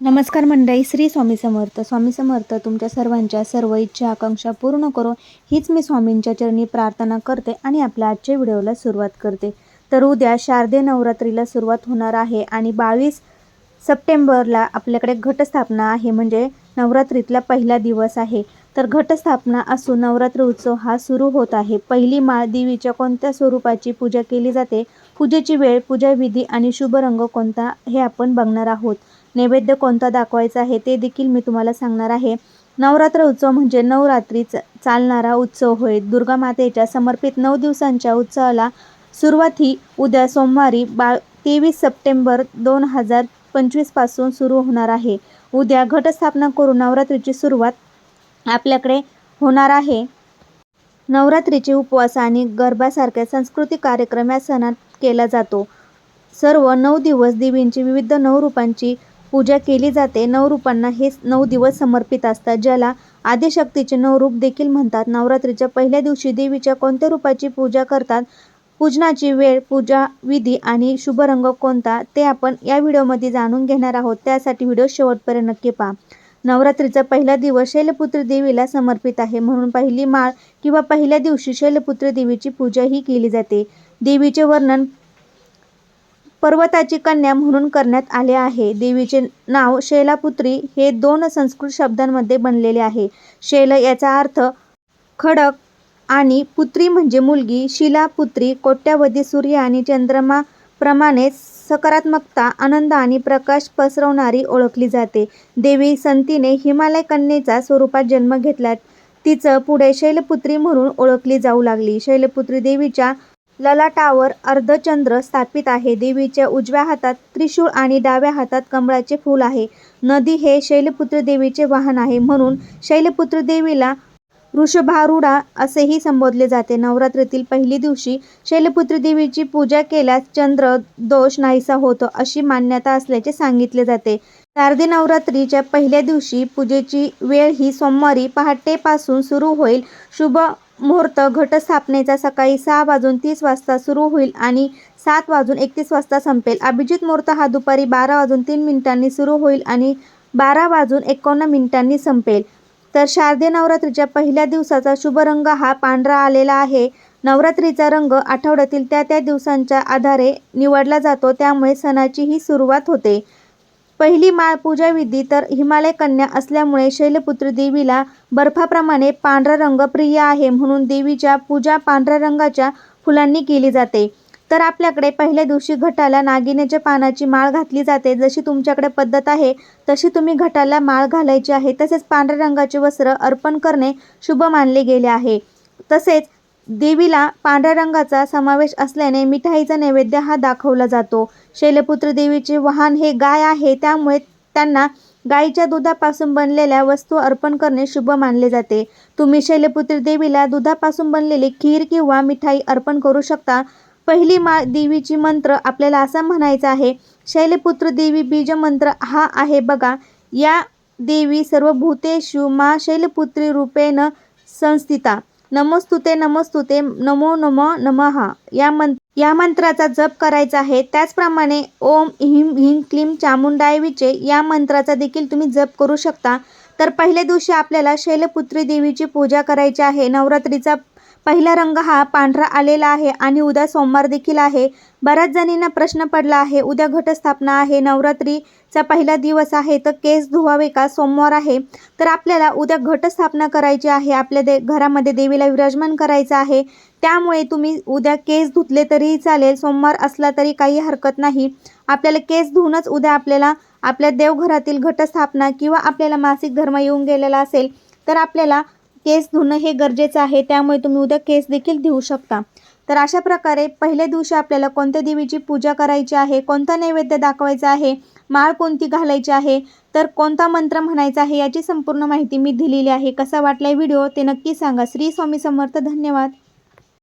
नमस्कार मंडळी श्री स्वामी समर्थ. स्वामी समर्थ तुमच्या सर्वांच्या सर्व इच्छा आकांक्षा पूर्ण करो हीच मी स्वामींच्या चरणी प्रार्थना करते आणि आपल्या आजच्या व्हिडिओला सुरुवात करते. तर उद्या शारदे नवरात्रीला सुरुवात होणार आहे आणि बावीस सप्टेंबरला आपल्याकडे घटस्थापना आहे म्हणजे नवरात्रीतला पहिला दिवस आहे. तर घटस्थापना असून नवरात्र उत्सव हा सुरू होत आहे. पहिली माळ देवीच्या कोणत्या स्वरूपाची पूजा केली जाते? पूजेची वेळ पूजा विधी आणि शुभ रंग कोणता हे आपण बघणार आहोत. नैवेद्य कोणता दाखवायचा आहे ते देखील मी तुम्हाला सांगणार आहे. नवरात्र उत्सव म्हणजे नवरात्री च- चालणारा उत्सव होय. दुर्गा मातेच्या समर्पित नऊ दिवसांच्या उत्सवाला सुरुवात ही उद्या सोमवारी बा तेवीस सप्टेंबर दोन हजार पंचवीसपासून सुरू होणार आहे. उद्या घटस्थापना करून नवरात्रीची सुरुवात आपल्याकडे होणार आहे. नवरात्रीचे उपवास आणि गरबासारख्या सांस्कृतिक कार्यक्रम या सणात केला जातो. सर्व नऊ दिवस देवींची विविध नऊ रूपांची पूजा केली जाते. नऊ रूपांना हे नऊ दिवस समर्पित असतात ज्याला आदिशक्तीचे नऊ रूप देखील म्हणतात. नवरात्रीच्या पहिल्या दिवशी देवीच्या कोणत्या रूपाची पूजा करतात? पूजनाची वेळ पूजा विधी आणि शुभ रंग कोणता? ते आपण या व्हिडिओमध्ये जाणून घेणार आहोत. त्यासाठी व्हिडिओ शेवटपर्यंत नक्की पहा. नवरात्रीचा पहिला दिवस शैलपुत्री देवीला समर्पित आहे. म्हणून पहिली माळ किंवा पहिल्या दिवशी शैलपुत्री देवीची पूजा ही केली जाते. देवीचे वर्णन पर्वताची कन्या म्हणून करण्यात आले आहे. देवीचे नाव शैलापुत्री हे दोन संस्कृत शब्दांमध्ये बनलेले आहे. शैल याचा अर्थ खडक आणि पुत्री म्हणजे मुलगी. शिलापुत्री कोट्यावधी सूर्य आणि चंद्रमा सकारात्मकता आनंद आणि प्रकाश पसरवणारी ओळखली जाते. देवी संतीने हिमालय कन्येचा स्वरूपात जन्म घेतला. तिचं पुढे शैलपुत्री म्हणून ओळखली जाऊ लागली. शैलपुत्री देवीच्या ललाटावर अर्धचंद्र स्थापित आहे. देवीच्या उजव्या हातात त्रिशूळ आणि डाव्या हातात कमळाचे फूल आहे. नदी हे शैलपुत्री देवीचे वाहन आहे. म्हणून शैलपुत्री देवीला वृषभारूढा असेही संबोधले जाते. नवरात्रीतील पहिल्या दिवशी शैलपुत्री देवीची पूजा केल्यास चंद्र दोष नाहीसा होतो अशी मान्यता असल्याचे सांगितले जाते. शारदी नवरात्रीच्या पहिल्या दिवशी पूजेची वेळ ही सोमवारी पहाटेपासून सुरू होईल. शुभ मुहूर्त घटस्थापनेचा सकाळी सहा वाजून तीस वाजता सुरू होईल आणि सात वाजून एकतीस वाजता संपेल. अभिजित मुहूर्त हा दुपारी बारा वाजून तीन मिनिटांनी सुरू होईल आणि बारा वाजून एकोणनव्वद मिनिटांनी संपेल. तर शारदीय नवरात्रीच्या पहिल्या दिवसाचा शुभ रंग हा पांढरा आलेला आहे. नवरात्रीचा रंग आठवड्यातील त्या त्या दिवसांच्या आधारे निवडला जातो. त्यामुळे सणाची ही सुरुवात होते. पहिली माळ पूजाविधी तर हिमालय कन्या असल्यामुळे शैलपुत्री देवीला बर्फाप्रमाणे पांढरा रंग प्रिय आहे म्हणून देवीच्या पूजा पांढऱ्या रंगाच्या फुलांनी केली जाते. तर आपल्याकडे पहिल्या दिवशी घटाला नागिनेच्या पानाची माळ घातली जाते. जशी तुमच्याकडे पद्धत आहे तशी तुम्ही घटाला माळ घालायची आहे. तसेच पांढऱ्या रंगाचे वस्त्र अर्पण करणे शुभ मानले गेले आहे. तसेच देवीला पांढऱ्या रंगाचा समावेश असल्याने मिठाईचा नैवेद्य हा दाखवला जातो. शैलपुत्र देवीचे वाहन हे गाय आहे त्यामुळे त्यांना गाईच्या दुधापासून बनलेल्या वस्तू अर्पण करणे शुभ मानले जाते. तुम्ही शैलपुत्री देवीला दुधापासून बनलेली खीर किंवा मिठाई अर्पण करू शकता. पहिली मा देवीची मंत्र आपल्याला असा म्हणायचा आहे शैलपुत्र देवी बीज मंत्र हा आहे बघा. या देवी सर्व भूतेषु मा शैलपुत्री रूपेण संस्थिता. नमोस्तुते नमोस्तुते नमो नमो नमः. या मंत्र या मंत्राचा जप करायचा आहे. त्याचप्रमाणे ओम हिम ह्रीं क्लीम चामुंडायवीचे या मंत्राचा देखील तुम्ही जप करू शकता. तर पहिल्या दिवशी आपल्याला शैलपुत्री देवीची पूजा करायची आहे. नवरात्रीचा पहिला रंग हा पांढरा आलेला आहे आणि उद्या सोमवार देखील आहे. बऱ्याच जणींना प्रश्न पडला आहे उद्या घटस्थापना आहे नवरात्रीचा पहिला दिवस आहे तर केस धुवावे का? सोमवार आहे. तर आपल्याला उद्या घटस्थापना करायची आहे आपल्या दे घरामध्ये देवीला विराजमान करायचं आहे. त्यामुळे तुम्ही उद्या केस धुतले तरीही चालेल सोमवार असला तरी काही हरकत नाही. आपल्याला केस धुवूनच उद्या आपल्याला आपल्या देवघरातील घटस्थापना किंवा आपल्याला मासिक धर्म येऊन गेलेला असेल तर आपल्याला केस धुणं हे गरजेचं आहे. त्यामुळे तुम्ही उद्या केस देखील धुवू शकता. तर अशा प्रकारे पहिल्या दिवशी आपल्याला कोणत्या देवीची पूजा करायची आहे? कोणता नैवेद्य दाखवायचा आहे? माळ कोणती घालायची आहे? तर कोणता मंत्र म्हणायचा आहे? याची संपूर्ण माहिती मी दिलेली आहे. कसा वाटला व्हिडिओ ते नक्की सांगा. श्री स्वामी समर्थ. धन्यवाद.